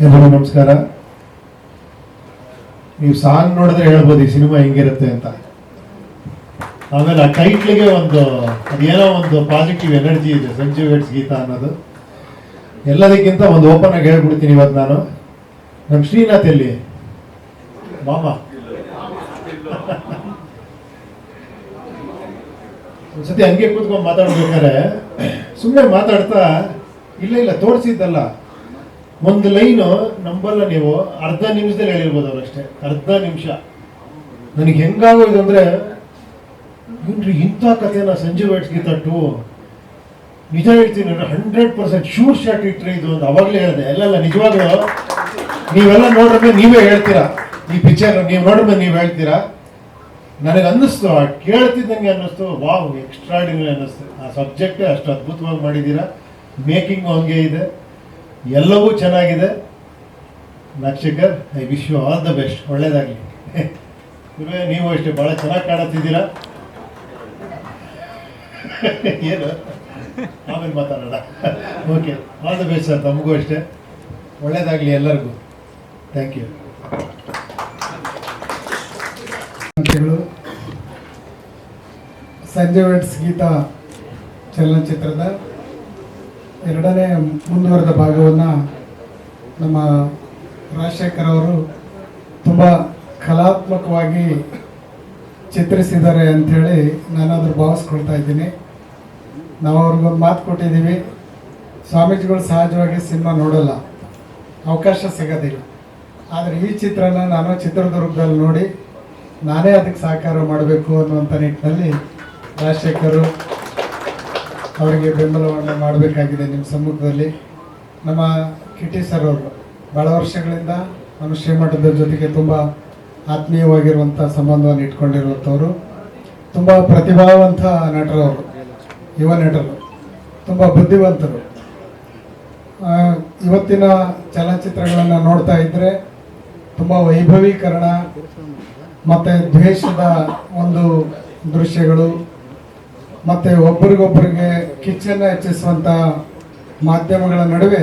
ಎಲ್ಲರಿಗೂ ನಮಸ್ಕಾರ. ನೀವು ಸಾಂಗ್ ನೋಡಿದ್ರೆ ಹೇಳ್ಬೋದು, ಈ ಸಿನಿಮಾ ಹೆಂಗಿರುತ್ತೆ ಅಂತ. ಆಮೇಲೆ ಆ ಟೈಟ್ಲಿಗೆ ಒಂದು, ಅದೇನೋ ಒಂದು ಪಾಸಿಟಿವ್ ಎನರ್ಜಿ ಇದೆ ಸಂಜೀವ್ ವೆಟ್ಸ್ ಗೀತ ಅನ್ನೋದು. ಎಲ್ಲದಕ್ಕಿಂತ ಒಂದು ಓಪನ್ ಆಗಿ ಹೇಳ್ಬಿಡ್ತೀನಿ ಇವತ್ತು ನಾನು. ನಮ್ಮ ಶ್ರೀನಾಥ್ ಎಲ್ಲಿ? ಮಾಮ. ಒಂದ್ಸತಿ ಹಂಗೆ ಕೂತ್ಕೊಂಡು ಮಾತಾಡ್ಬೇಕಾದ್ರೆ ಸುಮ್ಮನೆ ಮಾತಾಡ್ತಾ, ಇಲ್ಲ ಇಲ್ಲ, ತೋರಿಸಿದ್ದಲ್ಲ. ಒಂದು ಲೈನು ನಂಬಲ್ಲ ನೀವು, ಅರ್ಧ ನಿಮಿಷದಲ್ಲಿ ಹೇಳಿರ್ಬೋದು ಅವರಷ್ಟೇ ಅರ್ಧ ನಿಮಿಷ. ನನಗೆ ಹೆಂಗಾಗೋದು ಅಂದ್ರೆ ಇನ್ರಿ ಇಂಥ ಕಥೆನ ಸಂಜೆ ವೈಟ್ಸ್ ಗೀತಾ ಟು. ನಿಜ ಹೇಳ್ತೀನಿ ಹಂಡ್ರೆಡ್ ಪರ್ಸೆಂಟ್ ಶೂರ್ ಶಾಟ್ ಇಟ್ರಿ ಇದು ಒಂದು ಅವಾಗಲೇ ಹೇಳಿದೆ. ಎಲ್ಲ ನಿಜವಾಗ್ಲೂ, ನೀವೆಲ್ಲ ನೋಡಿದ್ರೆ ನೀವೇ ಹೇಳ್ತೀರಾ? ಈ ಪಿಕ್ಚರ್ ನೀವು ನೋಡಿದ್ರೆ ನೀವು ಹೇಳ್ತೀರಾ? ನನಗೆ ಅನ್ನಿಸ್ತು, ಆ ಕೇಳ್ತಿದ್ದಂಗೆ ಅನ್ನಿಸ್ತು, ವಾವ್ ಎಕ್ಸ್ಟ್ರಾಡಿನರಿ ಅನ್ನಿಸ್ತು. ಆ ಸಬ್ಜೆಕ್ಟೇ ಅಷ್ಟು ಅದ್ಭುತವಾಗಿ ಮಾಡಿದ್ದೀರಾ? ಮೇಕಿಂಗ್ ಹಂಗೆ ಇದೆ. ಎಲ್ಲವೂ ಚೆನ್ನಾಗಿದೆ. ನಕ್ಷಕರ್, I wish you all the best. ಒಳ್ಳೇದಾಗಲಿ. ನೀವು ಅಷ್ಟೇ ಭಾಳ ಚೆನ್ನಾಗಿ ಕಾಣುತ್ತಿದ್ದೀರಾ? ಏನು? ಆಮೇಲೆ ಮಾತಾಡೋಣ. Okay all the best sir ತಮಗೂ ಅಷ್ಟೇ. ಒಳ್ಳೇದಾಗಲಿ ಎಲ್ಲರಿಗೂ. ಥ್ಯಾಂಕ್ ಯು ಸಂಜೆ ವೆಟ್ಸ್ ಗೀತಾ ಚಲನಚಿತ್ರದ ಎರಡನೇ ಮುಂದುವರೆದ ಭಾಗವನ್ನು ನಮ್ಮ ರಾಜಶೇಖರ್ ಅವರು ತುಂಬ ಕಲಾತ್ಮಕವಾಗಿ ಚಿತ್ರಿಸಿದ್ದಾರೆ ಅಂಥೇಳಿ ನಾನಾದರೂ ಭಾವಿಸ್ಕೊಳ್ತಾ ಇದ್ದೀನಿ. ನಾವು ಅವ್ರಿಗೊಂದು ಮಾತು ಕೊಟ್ಟಿದ್ದೀವಿ. ಸ್ವಾಮೀಜಿಗಳು ಸಹಜವಾಗಿ ಸಿನಿಮಾ ನೋಡಲ್ಲ. ಅವಕಾಶ ಸಿಗೋದಿಲ್ಲ. ಆದರೆ ಈ ಚಿತ್ರನ ನಾನು ಚಿತ್ರದುರ್ಗದಲ್ಲಿ ನೋಡಿ ನಾನೇ ಅದಕ್ಕೆ ಸಹಕಾರ ಮಾಡಬೇಕು ಅನ್ನುವಂಥ ನಿಟ್ಟಿನಲ್ಲಿ ರಾಜಶೇಖರು ಅವರಿಗೆ ಬೆಂಬಲವನ್ನು ಮಾಡಬೇಕಾಗಿದೆ ನಿಮ್ಮ ಸಮ್ಮುಖದಲ್ಲಿ. ನಮ್ಮ ಕಿಟಿ ಸರ್ ಅವರು ಭಾಳ ವರ್ಷಗಳಿಂದ ನಮ್ಮ ಶ್ರೀಮಠದ ಜೊತೆಗೆ ತುಂಬ ಆತ್ಮೀಯವಾಗಿರುವಂಥ ಸಂಬಂಧವನ್ನು ಇಟ್ಕೊಂಡಿರುವಂಥವ್ರು. ತುಂಬ ಪ್ರತಿಭಾವಂತ ನಟರು ಅವರು, ಯುವ ನಟರು, ತುಂಬ ಬುದ್ಧಿವಂತರು. ಇವತ್ತಿನ ಚಲನಚಿತ್ರಗಳನ್ನು ನೋಡ್ತಾ ಇದ್ದರೆ ತುಂಬ ವೈಭವೀಕರಣ, ಮತ್ತು ದ್ವೇಷದ ಒಂದು ದೃಶ್ಯಗಳು ಮತ್ತು ಒಬ್ಬರಿಗೊಬ್ಬರಿಗೆ ಕಿಚ್ಚನ್ನು ಹೆಚ್ಚಿಸುವಂಥ ಮಾಧ್ಯಮಗಳ ನಡುವೆ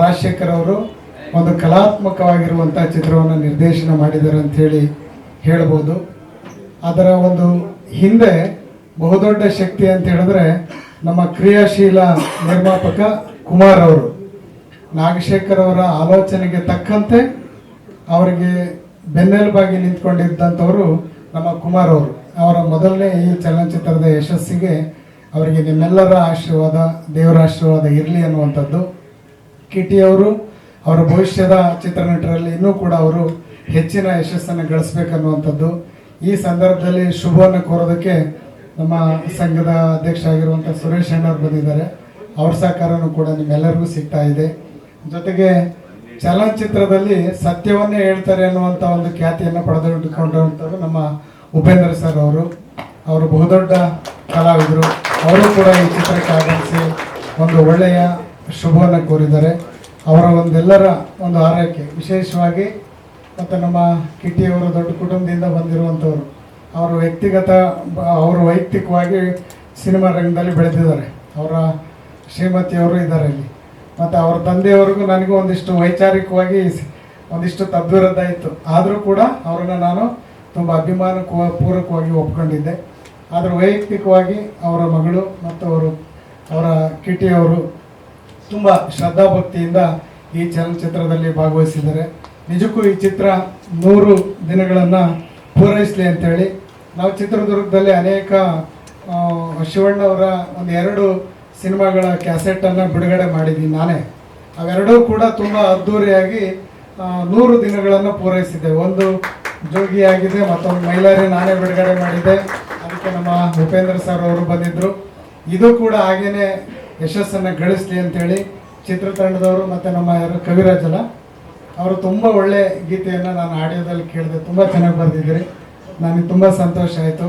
ರಾಜಶೇಖರ್ ಅವರು ಒಂದು ಕಲಾತ್ಮಕವಾಗಿರುವಂಥ ಚಿತ್ರವನ್ನು ನಿರ್ದೇಶನ ಮಾಡಿದ್ದಾರೆ ಅಂಥೇಳಿ ಹೇಳ್ಬೋದು. ಅದರ ಒಂದು ಹಿಂದೆ ಬಹುದೊಡ್ಡ ಶಕ್ತಿ ಅಂತ ಹೇಳಿದ್ರೆ ನಮ್ಮ ಕ್ರಿಯಾಶೀಲ ನಿರ್ಮಾಪಕ ಕುಮಾರ್ ಅವರು. ನಾಗಶೇಖರ್ ಅವರ ಆಲೋಚನೆಗೆ ತಕ್ಕಂತೆ ಅವರಿಗೆ ಬೆನ್ನೆಲುಬಾಗಿ ನಿಂತ್ಕೊಂಡಿದ್ದಂಥವರು ನಮ್ಮ ಕುಮಾರ್ ಅವರು. ಅವರ ಮೊದಲನೇ ಈ ಚಲನಚಿತ್ರದ ಯಶಸ್ಸಿಗೆ ಅವರಿಗೆ ನಿಮ್ಮೆಲ್ಲರ ಆಶೀರ್ವಾದ, ದೇವರ ಆಶೀರ್ವಾದ ಇರಲಿ ಅನ್ನುವಂಥದ್ದು. ಕಿಟಿ ಅವರು, ಅವರ ಭವಿಷ್ಯದ ಚಿತ್ರನಟರಲ್ಲಿ ಇನ್ನೂ ಕೂಡ ಅವರು ಹೆಚ್ಚಿನ ಯಶಸ್ಸನ್ನು ಗಳಿಸ್ಬೇಕನ್ನುವಂಥದ್ದು. ಈ ಸಂದರ್ಭದಲ್ಲಿ ಶುಭವನ್ನು ಕೋರೋದಕ್ಕೆ ನಮ್ಮ ಸಂಘದ ಅಧ್ಯಕ್ಷ ಆಗಿರುವಂಥ ಸುರೇಶ್ ಅಣ್ಣವ್ರು ಬಂದಿದ್ದಾರೆ. ಅವ್ರ ಸಹಕಾರನೂ ಕೂಡ ನಿಮ್ಮೆಲ್ಲರಿಗೂ ಸಿಗ್ತಾ ಇದೆ. ಜೊತೆಗೆ ಚಲನಚಿತ್ರದಲ್ಲಿ ಸತ್ಯವನ್ನೇ ಹೇಳ್ತಾರೆ ಅನ್ನುವಂಥ ಒಂದು ಖ್ಯಾತಿಯನ್ನು ಪಡೆದುಕೊಂಡಂಥದ್ದು ನಮ್ಮ ಉಪೇಂದ್ರ ಸರ್ ಅವರು ಅವರು ಬಹುದೊಡ್ಡ ಕಲಾವಿದರು. ಅವರು ಕೂಡ ಈ ಚಿತ್ರಕ್ಕೆ ಆಗಮಿಸಿ ಒಂದು ಒಳ್ಳೆಯ ಶುಭವನ್ನು ಕೋರಿದ್ದಾರೆ. ಅವರ ಒಂದೆಲ್ಲರ ಒಂದು ಆರೈಕೆ, ವಿಶೇಷವಾಗಿ ಮತ್ತು ನಮ್ಮ ಕಿಟ್ಟಿಯವರು ದೊಡ್ಡ ಕುಟುಂಬದಿಂದ ಬಂದಿರುವಂಥವ್ರು. ಅವರ ವ್ಯಕ್ತಿಗತ, ಅವರು ವೈಯಕ್ತಿಕವಾಗಿ ಸಿನಿಮಾ ರಂಗದಲ್ಲಿ ಬೆಳೆದಿದ್ದಾರೆ. ಅವರ ಶ್ರೀಮತಿಯವರು ಇದ್ದಾರೆ ಇಲ್ಲಿ. ಮತ್ತು ಅವ್ರ ತಂದೆಯವ್ರಿಗೂ ನನಗೂ ಒಂದಿಷ್ಟು ವೈಚಾರಿಕವಾಗಿ ಒಂದಿಷ್ಟು ತದ್ವಿರುದ್ಧ ಇತ್ತು. ಆದರೂ ಕೂಡ ಅವರನ್ನು ನಾನು ತುಂಬ ಅಭಿಮಾನ ಪೂರ್ವಕವಾಗಿ ಒಪ್ಕೊಂಡಿದ್ದೆ. ಆದರೆ ವೈಯಕ್ತಿಕವಾಗಿ ಅವರ ಮಗಳು ಮತ್ತು ಅವರು ಅವರ ಕಿಟಿಯವರು ತುಂಬ ಶ್ರದ್ಧಾಭಕ್ತಿಯಿಂದ ಈ ಚಲನಚಿತ್ರದಲ್ಲಿ ಭಾಗವಹಿಸಿದ್ದಾರೆ. ನಿಜಕ್ಕೂ ಈ ಚಿತ್ರ ನೂರು ದಿನಗಳನ್ನು ಪೂರೈಸಲಿ ಅಂತೇಳಿ. ನಾವು ಚಿತ್ರದುರ್ಗದಲ್ಲಿ ಅನೇಕ ಶಿವಣ್ಣವರ ಒಂದು ಎರಡು ಸಿನಿಮಾಗಳ ಕ್ಯಾಸೆಟನ್ನು ಬಿಡುಗಡೆ ಮಾಡಿದ್ದೀನಿ ನಾನೇ. ಅವೆರಡೂ ಕೂಡ ತುಂಬ ಅದ್ಧೂರಿಯಾಗಿ ನೂರು ದಿನಗಳನ್ನು ಪೂರೈಸಿದ್ದೆ ಒಂದು ಜೋಗಿಯಾಗಿದೆ ಮತ್ತೊಂದು ಮೈಲಾರಿ ನಾನೇ ಬಿಡುಗಡೆ ಮಾಡಿದ್ದೆ ಅದಕ್ಕೆ ನಮ್ಮ ಉಪೇಂದ್ರ ಸರ್ ಅವರು ಬಂದಿದ್ದರು ಇದು ಕೂಡ ಹಾಗೇನೆ ಯಶಸ್ಸನ್ನು ಗಳಿಸ್ಲಿ ಅಂತೇಳಿ ಚಿತ್ರತಂಡದವರು ಮತ್ತು ನಮ್ಮ ಯಾರು ಕವಿರಾಜಲ್ಲ ಅವರು ತುಂಬ ಒಳ್ಳೆ ಗೀತೆಯನ್ನು ನಾನು ಆಡಿಯೋದಲ್ಲಿ ಕೇಳಿದೆ. ತುಂಬ ಚೆನ್ನಾಗಿ ಬರೆದಿದ್ದೀರಿ. ನನಗೆ ತುಂಬ ಸಂತೋಷ ಆಯಿತು.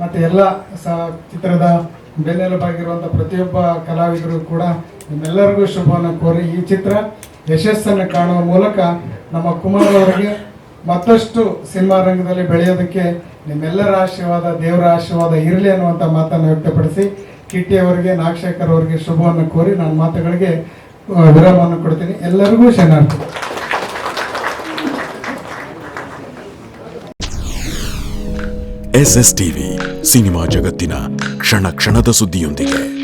ಮತ್ತು ಎಲ್ಲ ಸ ಚಿತ್ರದ ಬೆನ್ನೆಲುಬಾಗಿರುವಂಥ ಪ್ರತಿಯೊಬ್ಬ ಕಲಾವಿದರು ಕೂಡ ನಿಮ್ಮೆಲ್ಲರಿಗೂ ಶುಭವನ್ನು ಕೋರಿ ಈ ಚಿತ್ರ ಯಶಸ್ಸನ್ನು ಕಾಣುವ ಮೂಲಕ ನಮ್ಮ ಕುಮಾರ್ ಅವರಿಗೆ ಮತ್ತಷ್ಟು ಸಿನಿಮಾ ರಂಗದಲ್ಲಿ ಬೆಳೆಯೋದಕ್ಕೆ ನಿಮ್ಮೆಲ್ಲರ ಆಶೀರ್ವಾದ, ದೇವರ ಆಶೀರ್ವಾದ ಇರಲಿ ಅನ್ನುವಂಥ ಮಾತನ್ನು ವ್ಯಕ್ತಪಡಿಸಿ, ಕಿಟ್ಟಿ ಅವರಿಗೆ, ನಾಗಶೇಖರ್ ಅವರಿಗೆ ಶುಭವನ್ನು ಕೋರಿ ನಾನು ಮಾತುಗಳಿಗೆ ವಿರಾಮವನ್ನು ಕೊಡ್ತೀನಿ. ಎಲ್ಲರಿಗೂ ಚೆನ್ನಾಗಿ ಎಸ್ ಎಸ್ ಟಿವಿ ಸಿನಿಮಾ ಜಗತ್ತಿನ ಕ್ಷಣ ಕ್ಷಣದ ಸುದ್ದಿಯೊಂದಿಗೆ.